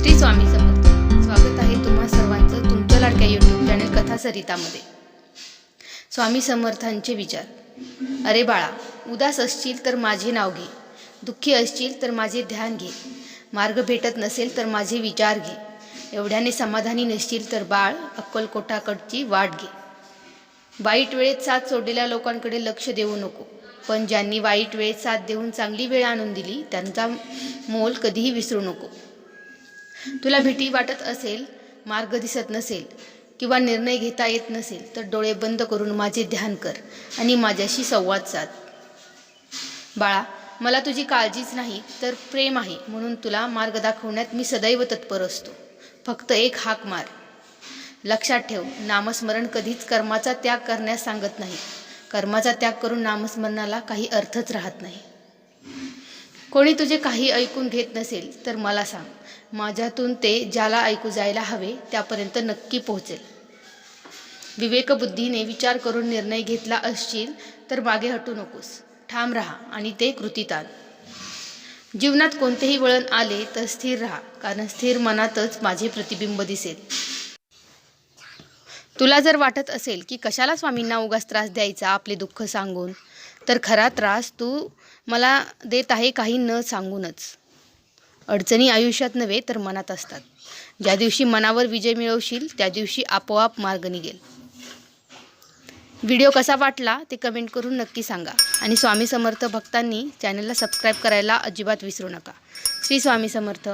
श्री स्वामी समर्थ. स्वागत आहे तुम्हा सर्वांचं तुमच्या लाडक्या यूट्यूब चॅनल कथा सरितामध्ये स्वामी समर्थांचे विचार. अरे बाळा उदास असशील तर माझे नाव घे. दुःखी असशील तर माझे ध्यान घे. मार्ग भेटत नसेल तर माझे विचार घे. एवढ्याने समाधानी नसशील तर बाळ अक्कलकोटाकडची वाट घे. वाईट वेळेत साथ सोडलेल्या लोकांकडे लक्ष देऊ नको. पण ज्यांनी वाईट वेळेत साथ देऊन चांगली वेळ आणून दिली त्यांचा मोल कधीही विसरू नको. तुला भीती वाटत असेल मार्ग दिसत नसेल किंवा निर्णय घेता येत नसेल तर डोळे बंद करून माझे ध्यान कर आणि माझ्याशी संवाद साध. बाळा मला तुझी काळजीच नाही तर प्रेम आहे म्हणून तुला मार्ग दाखवण्यात मी सदैव तत्पर असतो. फक्त एक हाक मार. लक्षात ठेव नामस्मरण कधीच कर्माचा त्याग करण्यास सांगत नाही. कर्माचा त्याग करून नामस्मरणाला काही अर्थच राहत नाही. कोणी तुझे काही ऐकून घेत नसेल तर मला सांग. माझ्यातून ते ज्याला ऐकू जायला हवे त्यापर्यंत नक्की पोहोचेल. विवेकबुद्धीने विचार करून निर्णय घेतला असशील तर मागे हटू नकोस. ठाम राहा आणि ते कृतीत आण जीवनात कोणतेही वळण आले तर स्थिर राहा कारण स्थिर मनातच माझे प्रतिबिंब दिसेल. तुला जर वाटत असेल की कशाला स्वामींना उगाच त्रास द्यायचा आपले दुःख सांगून तर खरा त्रास तू मला देत आहे काही न सांगूनच. अडचणी आयुष्यात नव्हे तर मनात असतात. ज्या दिवशी मनावर विजय मिळवशील त्या दिवशी आपोआप मार्ग निघेल. व्हिडिओ कसा वाटला ते कमेंट करून नक्की सांगा. आणि स्वामी समर्थ भक्तांनी चॅनलला सबस्क्राईब करायला अजिबात विसरू नका. श्री स्वामी समर्थ.